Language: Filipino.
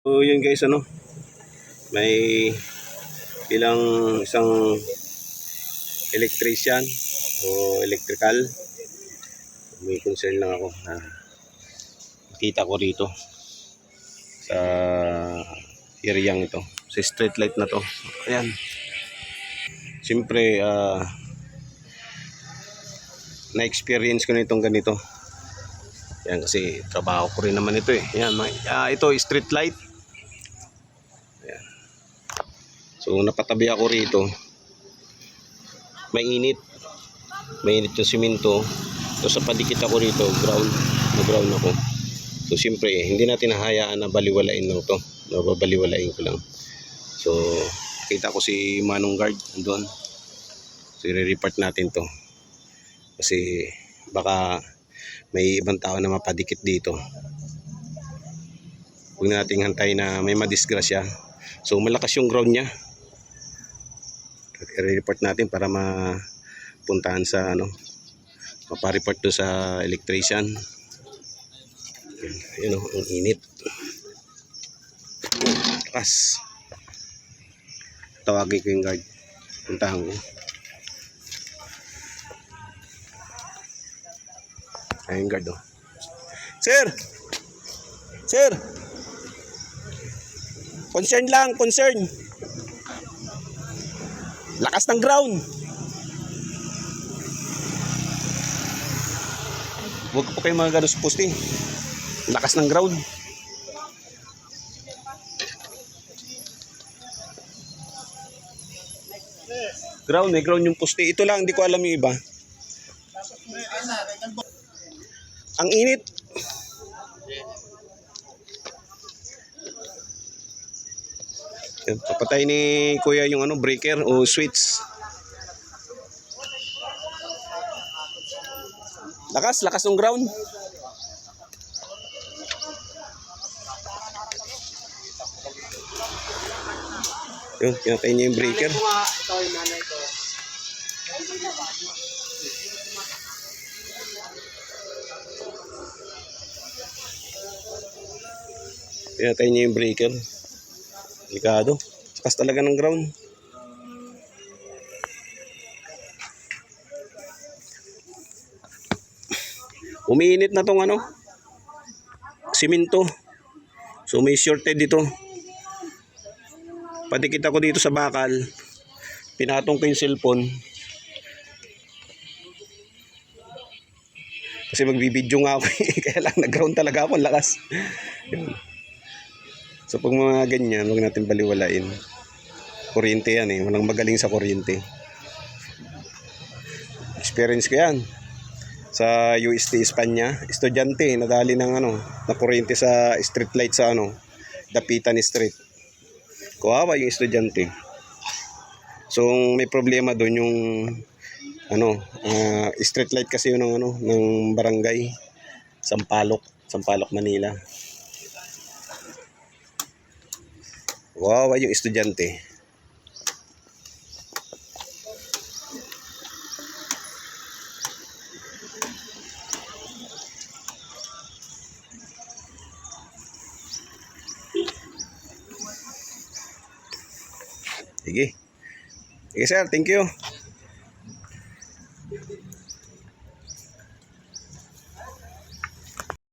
So yun guys ano, may ilang isang electrician o electrical. May concern lang ako na nakita ko rito sa area ito. Sa street light na to. Ayan. Siyempre, ah, na-experience ko na itong ganito. Yan kasi trabaho ko rin naman ito eh. Yan, mga, ah, ito street light. Ayan. So napatabi ako rito. May init. May init yung simento. So sa padikit ako rito, ground, na ground ako. So siyempre, hindi natin hahayaan na baliwalain lang to. Nababaliwalain ko lang. So, kita ko si Manong Guard doon. So, i-report natin to. Kasi baka may ibang tao na mapadikit dito. Huwag na nating hantay na may madisgrasya. So malakas yung ground niya. I-report natin para mapuntahan sa ano, mapareport do sa electrician. Yun o, ang init. Lakas. Tawagin ko yung guard. Puntahan ko. Ayun guard oh. Sir! Sir! Concern lang, concern. Lakas ng ground. Huwag po kayo mga ganun sa poste. Lakas ng ground. Ground, may ground yung poste. Ito lang, hindi ko alam yung iba. Ang init. Yan, Papatay ni kuya yung ano, breaker o switch. Lakas, lakas ng ground. Yun, pinatay niya yung breaker. Pinatay niya yung breaker. Delikado. Lakas talaga ng ground. Umiinit na tong ano. Siminto. So may shorted dito. Patikit ako dito sa bakal. Pinatong ko yung cellphone. Kasi magbibidyo nga ako eh. Kaya lang nag-ground talaga ako. Ang lakas. Yun. So pag mga ganyan, huwag natin baliwalain. Kuryente yan eh. Walang magaling sa kuryente. Experience ko yan. Sa UST Espanya, estudyante, nadali ng ano, na kuryente sa street light sa ano, Dapitan Street. Kawawa yung estudyante. So may problema doon yung ano, ah, street light kasi yun ng ano, ng barangay Sampalok, Sampalok, Manila. Wow, yung estudyante. Sige. Sige sir, thank you.